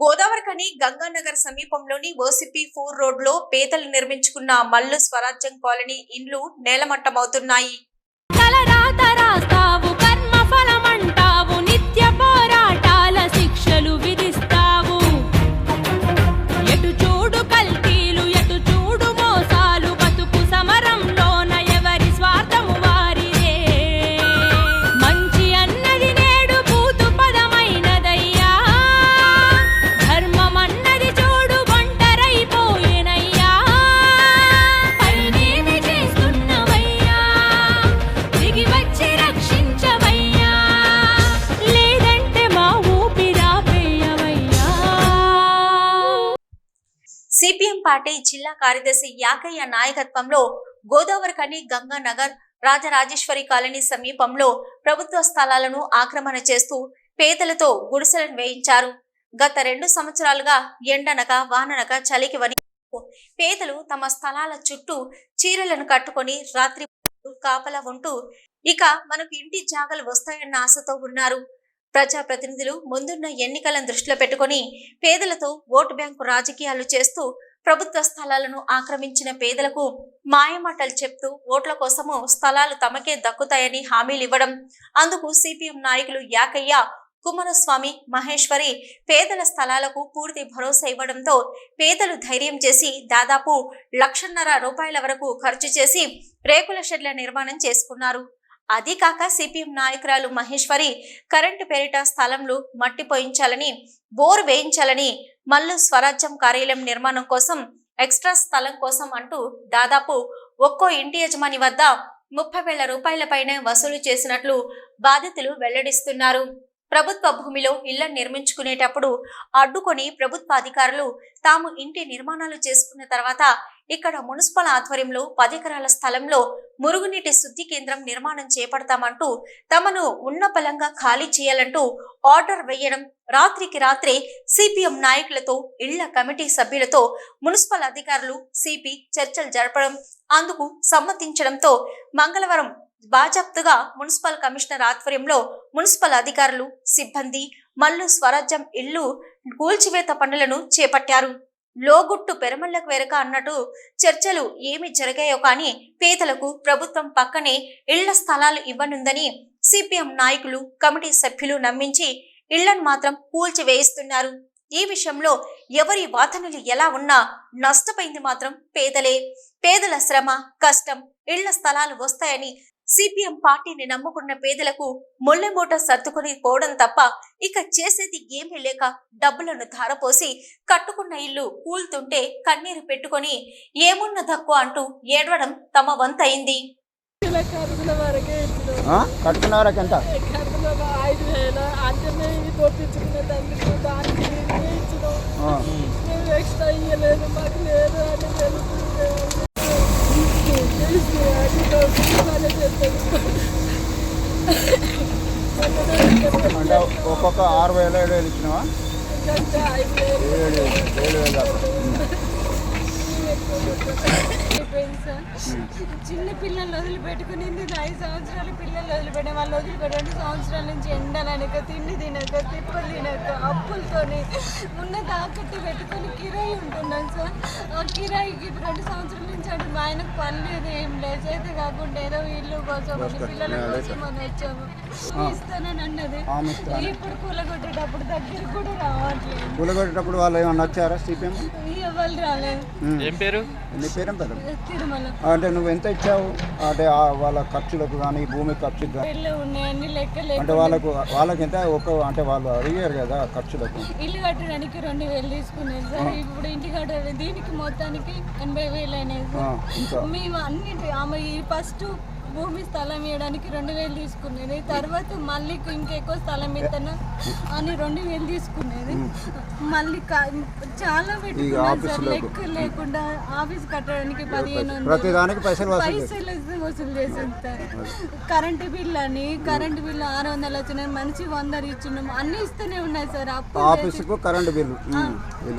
గోదావరి కని గంగానగర్ సమీపంలోని OCP four రోడ్లో పేదలు నిర్మించుకున్న మల్లు స్వరాజ్యం కాలనీ ఇండ్లు నేలమట్టమవుతున్నాయి. పార్టీ జిల్లా కార్యదర్శి యాకయ్య నాయకత్వంలో గోదావరికని గంగానగర్ రాజరాజేశ్వరి కాలనీ సమీపంలో ప్రభుత్వ స్థలాలను ఆక్రమణ చేస్తూ పేదలతో గుడిసెలను వేయించారు. గత రెండు సంవత్సరాలుగా ఎండనక వాననక చలికి వని పేదలు తమ స్థలాల చుట్టూ చీరలను కట్టుకొని రాత్రి కాపలా ఉంటూ ఇక మనకు ఇంటి జాగలు వస్తాయన్న ఆశతో ఉన్నారు. ప్రజాప్రతినిధులు ముందున్న ఎన్నికలను దృష్టిలో పెట్టుకొని పేదలతో ఓటు బ్యాంకు రాజకీయాలు చేస్తూ ప్రభుత్వ స్థలాలను ఆక్రమించిన పేదలకు మాయమాటలు చెప్తూ ఓట్ల కోసము స్థలాలు తమకే దక్కుతాయని హామీలు ఇవ్వడం. అందుకు సిపిఎం నాయకులు యాకయ్య కుమారస్వామి మహేశ్వరి పేదల స్థలాలకు పూర్తి భరోసా ఇవ్వడంతో పేదలు ధైర్యం చేసి దాదాపు లక్షన్నర రూపాయల వరకు ఖర్చు చేసి రేకుల షెడ్ల నిర్మాణం చేసుకున్నారు. అదీ కాక సిపిఎం నాయకురాలు మహేశ్వరి కరెంటు పేరిట స్థలంలో మట్టి పోయించాలని బోర్ వేయించాలని మల్లు స్వరాజ్యం కార్యాలయం నిర్మాణం కోసం ఎక్స్ట్రా స్థలం కోసం అంటూ దాదాపు ఒక్కో ఇంటి యజమాని వద్ద ముప్పై వేల రూపాయల పైన వసూలు చేసినట్లు బాధితులు వెల్లడిస్తున్నారు. ప్రభుత్వ భూమిలో ఇళ్ళ నిర్మించుకునేటప్పుడు అడ్డుకొని ప్రభుత్వ అధికారులు తాము ఇంటి నిర్మాణాలు చేసుకున్న తర్వాత ఇక్కడ మున్సిపల్ ఆధ్వర్యంలో పది ఎకరాల స్థలంలో మురుగునీటి శుద్ధి కేంద్రం నిర్మాణం చేపడతామంటూ తమను ఉన్న బలంగా ఖాళీ చేయాలంటూ ఆర్డర్ వేయడం రాత్రికి రాత్రే సిపిఎం నాయకులతో ఇళ్ళ కమిటీ సభ్యులతో మున్సిపల్ అధికారులు సిపి చర్చలు జరపడం అందుకు సమ్మతించడంతో మంగళవారం బాజాప్తుగా మున్సిపల్ కమిషనర్ ఆధ్వర్యంలో మున్సిపల్ అధికారులు సిబ్బంది మల్లు స్వరాజ్యం ఇల్లు కూల్చివేత పనులను చేపట్టారు. లోగుట్టు పెరమళ్ళకు వెరక అన్నట్టు చర్చలు ఏమి జరిగాయో కానీ పేదలకు ప్రభుత్వం పక్కనే ఇళ్ళ స్థలాలు ఇవ్వనుందని సిపిఎం నాయకులు కమిటీ సభ్యులు నమ్మించి ఇళ్ళను మాత్రం కూల్చివేయిస్తున్నారు. ఈ విషయంలో ఎవరి వాదనలు ఎలా ఉన్నా నష్టపోయింది మాత్రం పేదలే. పేదల శ్రమ కష్టం ఇళ్ళ స్థలాలు వస్తాయని సిపిఎం పార్టీని నమ్ముకున్న పేదలకు ముళ్ళెమూట సర్దుకుని పోవడం తప్ప ఇక చేసేది ఏమీ లేక డబ్బులను ధారపోసి కట్టుకున్న ఇల్లు కూల్తుంటే కన్నీరు పెట్టుకొని ఏమున్న తక్కువ అంటూ ఏడవడం తమ వంతయింది? కట్టుకున్న వరకు ఎంత ఐదు వేలు అంటే మేము దానికి. మేము ఎక్స్ట్రా మాకు లేదు అని తెలిసి అంటే ఒక్కొక్క ఆరు వేలు ఏడు వేలు ఇచ్చినావా? ఏడు ఏడు వేలు దాకా చిన్న పిల్లలు వదిలిపెట్టుకుని ఐదు సంవత్సరాలు పిల్లలు వదిలిపెట్టే వాళ్ళు వదిలిపెట్టి రెండు సంవత్సరాల నుంచి ఎండలనక తిండి తినక తిప్పలు తినక అప్పులతోని ఉన్న తాకట్టు పెట్టుకొని కిరాయి ఉంటున్నాను సార్. ఆ కిరాయికి రెండు సంవత్సరాల నుంచి అంటే మా ఆయనకు పని లేదు ఏం లేదు. అయితే కాకుండా ఏదో ఇల్లు కోసం పిల్లల కోసం అని వచ్చాము. ఇస్తానని అన్నది. ఇప్పుడు కూలగొట్టేటప్పుడు దగ్గరికి కూడా రావట్లేదు. కూలగొట్టేటప్పుడు వాళ్ళు ఏమన్నా వచ్చారా సిపిఎం ఏం పేరు? నీ పేరేం పేరు? తిరుమల. అంటే నువ్వు ఎంత ఇచ్చావు? అంటే వాళ్ళ ఖర్చులకు కానీ భూమి కానీ లెక్క అంటే వాళ్ళకు వాళ్ళకి ఎంత ఒక అంటే వాళ్ళు అడిగారు కదా ఖర్చులకు. ఇల్లు కట్టడానికి రెండు వేలు తీసుకున్నాను సార్. ఇప్పుడు ఇంటి కట్టడానికి దీనికి మొత్తానికి ఎనభై వేలు ఇంకా? మేము అన్నిటి ఆమె ఈ ఫస్ట్ భూమి స్థలం ఇవ్వడానికి రెండు వేలు తీసుకునేది. తర్వాత మళ్ళీ ఇంకెక్కువ స్థలం ఇస్తాను అని రెండు వేలు తీసుకునేది. మళ్ళీ చాలా పెట్టుకున్నాను. లెక్క లేకుండా ఆఫీస్ కట్టడానికి పదిహేను పైసలు వసూలు చేస్తారు. పైసలు వసూలు చేసాం సార్. కరెంటు బిల్ అని కరెంటు బిల్లు ఆరు వందలు వచ్చినాయి. మనిషి వందలు ఇచ్చినాం. అన్ని ఇస్తూనే ఉన్నాయి సార్. అప్పు ఆఫీసుకు కరెంటు బిల్లు.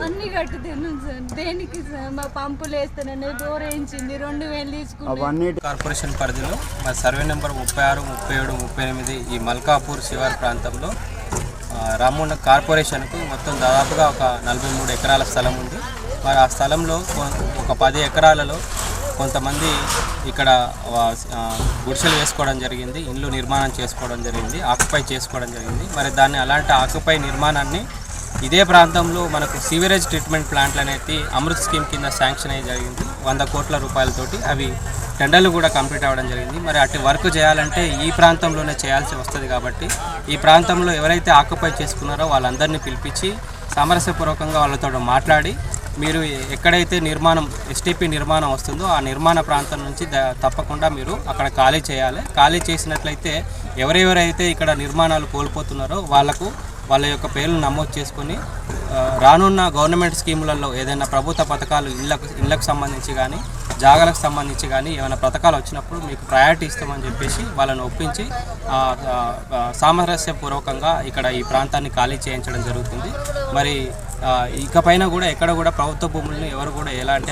అన్ని కట్టి తిన్నాం సార్. దేనికి సార్? మా పంపులు వేస్తానని వేయించింది. రెండు వేలు తీసుకున్నాం అవన్నీ కార్పొరేషన్ పరిధిలో మరి సర్వే నెంబర్ ముప్పై ఆరు ముప్పై ఏడు ముప్పై ఎనిమిది ఈ మల్కాపూర్ శివారు ప్రాంతంలో ఆ, కార్పొరేషన్కు మొత్తం దాదాపుగా ఒక నలభై మూడు ఎకరాల స్థలం ఉంది. మరి ఆ స్థలంలో ఒక పది ఎకరాలలో కొంతమంది ఇక్కడ గుడిసెలు వేసుకోవడం జరిగింది ఇండ్లు నిర్మాణం చేసుకోవడం జరిగింది ఆక్యుపై చేసుకోవడం జరిగింది. మరి దాన్ని అలాంటి ఆక్యుపై నిర్మాణాన్ని ఇదే ప్రాంతంలో మనకు సీవరేజ్ ట్రీట్మెంట్ ప్లాంట్లు అనేది అమృత్ స్కీమ్ కింద శాంక్షన్ అయ్యి జరిగింది. వంద కోట్ల రూపాయలతోటి అవి టెండర్లు కూడా కంప్లీట్ అవ్వడం జరిగింది. మరి అటు వర్క్ చేయాలంటే ఈ ప్రాంతంలోనే చేయాల్సి వస్తుంది కాబట్టి ఈ ప్రాంతంలో ఎవరైతే ఆక్యుపై చేసుకున్నారో వాళ్ళందరినీ పిలిపించి సామరస్యపూర్వకంగా వాళ్ళతో మాట్లాడి మీరు ఎక్కడైతే నిర్మాణం ఎస్టీపీ నిర్మాణం వస్తుందో ఆ నిర్మాణ ప్రాంతం నుంచి తప్పకుండా మీరు అక్కడ ఖాళీ చేయాలి. ఖాళీ చేసినట్లయితే ఎవరెవరైతే ఇక్కడ నిర్మాణాలు కోల్పోతున్నారో వాళ్ళకు వాళ్ళ యొక్క పేర్లు నమోదు చేసుకొని రానున్న గవర్నమెంట్ స్కీములలో ఏదైనా ప్రభుత్వ పథకాలు ఇళ్ళకు ఇళ్ళకు సంబంధించి కానీ జాగాలకు సంబంధించి కానీ ఏమైనా పథకాలు వచ్చినప్పుడు మీకు ప్రయారిటీ ఇస్తామని చెప్పేసి వాళ్ళని ఒప్పించి సామరస్యపూర్వకంగా ఇక్కడ ఈ ప్రాంతాన్ని ఖాళీ చేయించడం జరుగుతుంది. మరి ఇకపైన కూడా ఎక్కడ కూడా ప్రభుత్వ భూములను ఎవరు కూడా ఎలాంటి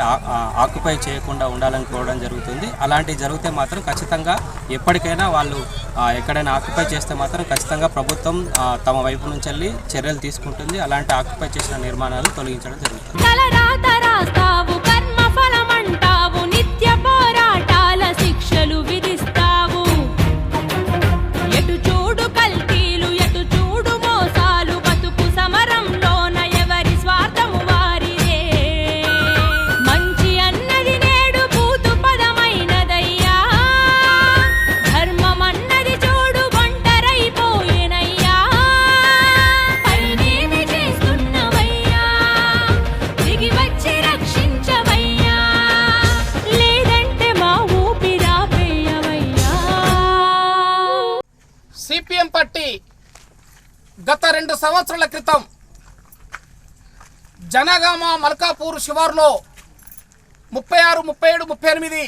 ఆక్యుపై చేయకుండా ఉండాలని కోరడం జరుగుతుంది. అలాంటివి జరిగితే మాత్రం ఖచ్చితంగా ఎప్పటికైనా వాళ్ళు ఎక్కడైనా ఆక్యుపై చేస్తే మాత్రం ఖచ్చితంగా ప్రభుత్వం తమ వైపు నుంచి వెళ్ళి చర్యలు తీసుకుంటుంది. అలాంటి ఆక్యుపై చేసిన నిర్మాణాలు తొలగించడం జరుగుతుంది. Aluvi సిపిఎం పార్టీ గత రెండు సంవత్సరాల క్రితం జనగామ మల్కాపూర్ శివారులో ముప్పై ఆరు ముప్పై ఏడు ముప్పై ఎనిమిది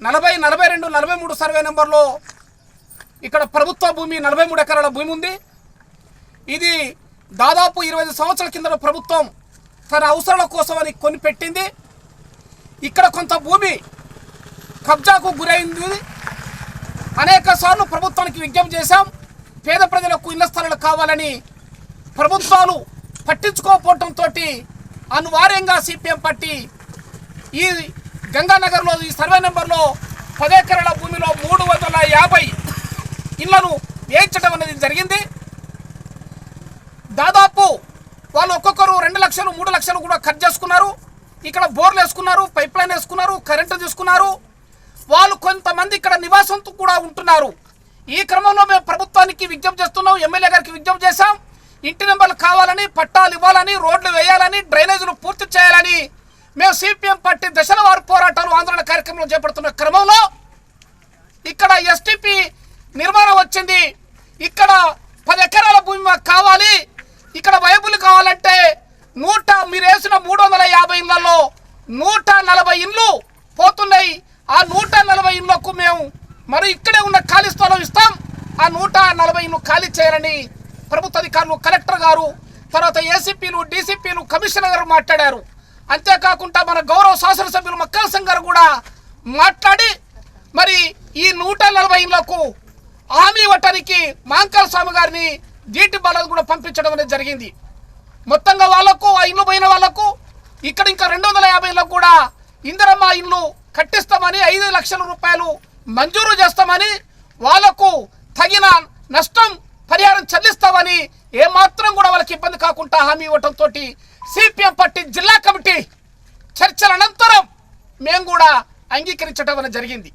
నలభై నలభై రెండు నలభై మూడు సర్వే నెంబర్లో ఇక్కడ ప్రభుత్వ భూమి నలభై మూడు ఎకరాల భూమి ఉంది. ఇది దాదాపు ఇరవై ఐదు సంవత్సరాల కింద ప్రభుత్వం తన అవసరాల కోసమని కొనిపెట్టింది. ఇక్కడ కొంత భూమి కబ్జాకు గురైంది. అనేక సార్లు ప్రభుత్వానికి విజ్ఞప్తి చేశాం. పేద ప్రజలకు ఇళ్ళ స్థలాలు కావాలని ప్రభుత్వాలు పట్టించుకోకపోవడంతో అనివార్యంగా సిపిఎం పార్టీ ఈ గంగానగర్లో ఈ సర్వే నెంబర్లో పదెకరాల భూమిలో మూడు వందల యాభై ఇళ్ళను వేయించడం అనేది జరిగింది. దాదాపు వాళ్ళు ఒక్కొక్కరు రెండు లక్షలు మూడు లక్షలు కూడా ఖర్చు చేసుకున్నారు. ఇక్కడ బోర్లు వేసుకున్నారు పైప్ లైన్ వేసుకున్నారు కరెంటు తీసుకున్నారు. వాళ్ళు కొంతమంది ఇక్కడ నివాసంతో కూడా ఉంటున్నారు. ఈ క్రమంలో మేము ప్రభుత్వానికి విజ్ఞప్తి చేస్తున్నాం ఎమ్మెల్యే గారికి విజ్ఞప్తి చేశాం. ఇంటి నెంబర్లు కావాలని పట్టాలు ఇవ్వాలని రోడ్లు వేయాలని డ్రైనేజీలు పూర్తి చేయాలని మేము సిపిఎం పార్టీ దశల వారు పోరాటాలు ఆందోళన కార్యక్రమంలో చేపడుతున్న క్రమంలో ఇక్కడ ఎస్టిపి నిర్మాణం వచ్చింది. ఇక్కడ పది ఎకరాల భూమి మాకు కావాలి. ఇక్కడ వైబుల్ కావాలంటే నూట మీరు వేసిన మూడు వందల యాభై ఇళ్ళలో నూట నలభై ఇండ్లు పోతున్నాయి. ఆ నూట నలభై ఇళ్ళకు మేము మరి ఇక్కడే ఉన్న ఖాళీ స్థలం ఇస్తాం. ఆ నూట నలభై ఖాళీ చేయాలని ప్రభుత్వ అధికారులు కలెక్టర్ గారు తర్వాత ఏసీపీలు డీసీపీలు కమిషనర్ గారు మాట్లాడారు. అంతేకాకుండా మన గౌరవ శాసనసభ్యులు మక్కల సింగ్ గారు కూడా మాట్లాడి మరి ఈ నూట నలభై ఇళ్ళకు హామీ ఇవ్వటానికి మాంకాల స్వామి గారిని జీటి బాలాజీ కూడా పంపించడం అనేది జరిగింది. మొత్తంగా వాళ్ళకు ఆ ఇల్లు పోయిన వాళ్ళకు ఇక్కడ ఇంకా రెండు వందల యాభై కూడా ఇందిరమ్మ ఇల్లు కట్టిస్తామని ఐదు లక్షల రూపాయలు మంజూరు చేస్తామని వాళ్ళకు తగిన నష్టం పరిహారం చెల్లిస్తామని ఏమాత్రం కూడా వాళ్ళకి ఇబ్బంది కాకుండా హామీ ఇవ్వటంతో సిపిఎం పార్టీ జిల్లా కమిటీ చర్చల అనంతరం మేము కూడా అంగీకరించడం జరిగింది.